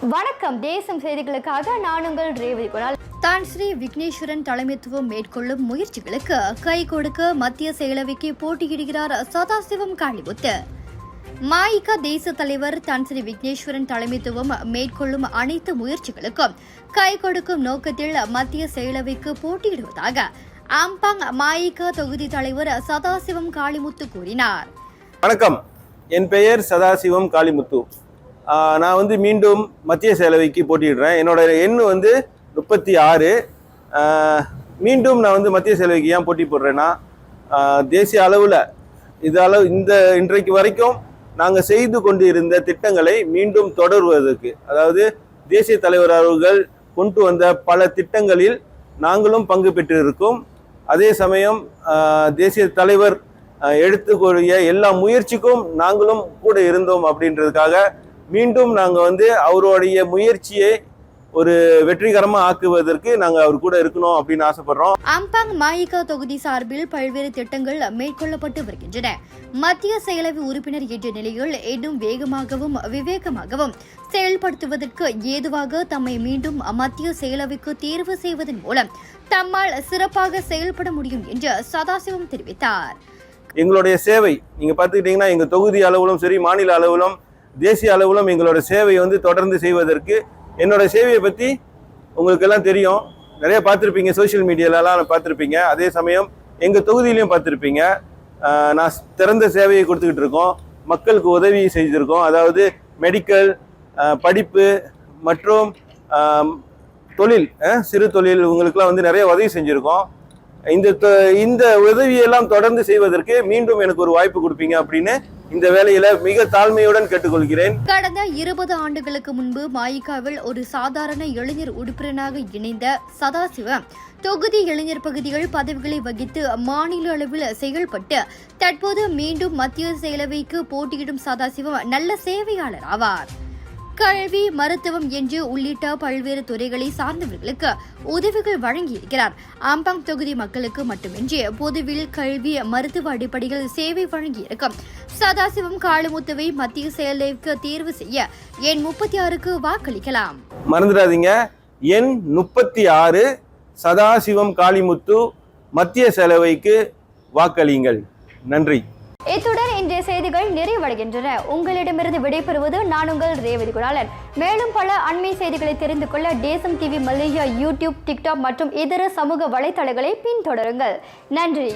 வணக்கம். தேசம் செய்திகளுக்காக நான் உங்கள் ரேவதி குணால். தான் ஸ்ரீ விக்னேஸ்வரன் தலைமைத்துவம் மேற்கொள்ளும் முயற்சிகளுக்கு கை கொடுக்க மத்திய செயலவைக்கு போட்டியிடுகிறார் சதாசிவம் காளிமுத்து. மாயிகா தேச தலைவர் தான் ஸ்ரீ விக்னேஸ்வரன் தலைமைத்துவம் மேற்கொள்ளும் அனைத்து முயற்சிகளுக்கும் கை கொடுக்கும் நோக்கத்தில் மத்திய செயலவைக்கு போட்டியிடுவதாக ஆம்பாங் மாயிகா தொகுதி தலைவர் சதாசிவம் காளிமுத்து கூறினார். வணக்கம். என் பெயர் சதாசிவம் காளிமுத்து. நான் வந்து மீண்டும் மத்திய சேலவைக்கு போட்டியிடுறேன். என்னோட எண் வந்து முப்பத்தி ஆறு. மீண்டும் நான் வந்து மத்திய சேலவைக்கு ஏன் போட்டி போடுறேன்னா தேசிய அளவில் இது அளவு இந்த இன்றைக்கு வரைக்கும் நாங்கள் செய்து கொண்டு இருந்த திட்டங்களை மீண்டும் தொடர்வதற்கு அதாவது தேசிய தலைவர் அவர்கள் கொண்டு வந்த பல திட்டங்களில் நாங்களும் பங்கு பெற்றிருக்கோம். அதே சமயம் தேசிய தலைவர் எடுத்துக்கூடிய எல்லா முயற்சிக்கும் நாங்களும் கூட இருந்தோம் அப்படின்றதுக்காக மீண்டும் நாங்கள் வந்து அவருடைய முயற்சியை ஒரு வெற்றிகரமாக ஆக்குவதற்கு நாங்கள் அவர் கூட இருக்கணும் அப்படின்னு ஆசைப்படுறோம். அம்பாங் மாயிகா தொகுதி சார்பில் பல்வேறு திட்டங்கள் மேற்கொள்ளப்பட்டு வருகின்றன. மத்திய செயலவை உறுப்பினர் என்ற நிலையில் இன்னும் வேகமாகவும் விவேகமாகவும் செயல்படுத்துவதற்கு ஏதுவாக தம்மை மீண்டும் மத்திய செயலவைக்கு தேர்வு செய்வதன் மூலம் தம்மால் சிறப்பாக செயல்பட முடியும் என்று சதாசிவம் தெரிவித்தார். எங்களுடைய சேவை நீங்கள் பார்த்துக்கிட்டிங்கன்னா எங்கள் தொகுதி அளவிலும் சரி மாநில அளவிலும் தேசிய அளவிலும் எங்களோட சேவையை வந்து தொடர்ந்து செய்வதற்கு என்னோட சேவையை பற்றி உங்களுக்கு எல்லாம் தெரியும். நிறைய பார்த்துருப்பீங்க சோஷியல் மீடியாலலாம் பார்த்துருப்பீங்க. அதே சமயம் எங்கள் தொகுதியிலையும் பார்த்துருப்பீங்க. நான் திறந்த சேவையை கொடுத்துக்கிட்டு இருக்கோம். மக்களுக்கு உதவி செஞ்சுருக்கோம் அதாவது மெடிக்கல் படிப்பு மற்றும் தொழில் சிறு தொழில் இவங்களுக்குலாம் வந்து நிறைய உதவி செஞ்சுருக்கோம். இந்த தொ- இந்த உதவியெல்லாம் தொடர்ந்து செய்வதற்கு மீண்டும் எனக்கு ஒரு வாய்ப்பு கொடுப்பீங்க அப்படின்னு இந்த வேலையில மிக தாழ்மையுடன் கேட்டுக்கொள்கிறேன். கடந்த இருபது ஆண்டுகளுக்கு முன்பு மாயிகாவில் ஒரு சாதாரண இளைஞர் உறுப்பினராக இணைந்த சதாசிவம் தொகுதி இளைஞர் பகுதிகள் பதவிகளை வகித்து மாநில அளவில் செயல்பட்டு தற்போது மீண்டும் மத்திய செயலவைக்கு போட்டியிடும் சதாசிவம் நல்ல சேவையாளர் ஆவார். கல்வி மருத்துவம் என்று உள்ளிட்ட பல்வேறு துறைகளை சார்ந்தவர்களுக்கு உதவிகள் வழங்கியிருக்கிறார். ஆம்பாங் தொகுதி மக்களுக்கு மட்டுமின்றி பொதுவில் கல்வி மருத்துவ அடிப்படையில் சேவை வழங்கியிருக்கும். சதாசிவம் காளிமுத்துவை மத்திய செயலவைக்கு தேர்வு செய்ய எண் முப்பத்தி ஆறுக்கு வாக்களிக்கலாம். மறந்துடாதீங்க. எண் முப்பத்தி ஆறு சதாசிவம் காளிமுத்து மத்திய செலவைக்கு வாக்களியுங்கள். நன்றி. இத்துடன் இன்றைய செய்திகள் நிறைவடைகின்றன. உங்களிடமிருந்து விடைபெறுவது நான் உங்கள் ரேவதி குணாலன் மேலும் பல அண்மை செய்திகளை தெரிந்து கொள்ள தேசம் டிவி மலேசியா யூடியூப் டிக்டாக் மற்றும் இதர சமூக வலைத்தளங்களை பின்தொடருங்கள். நன்றி.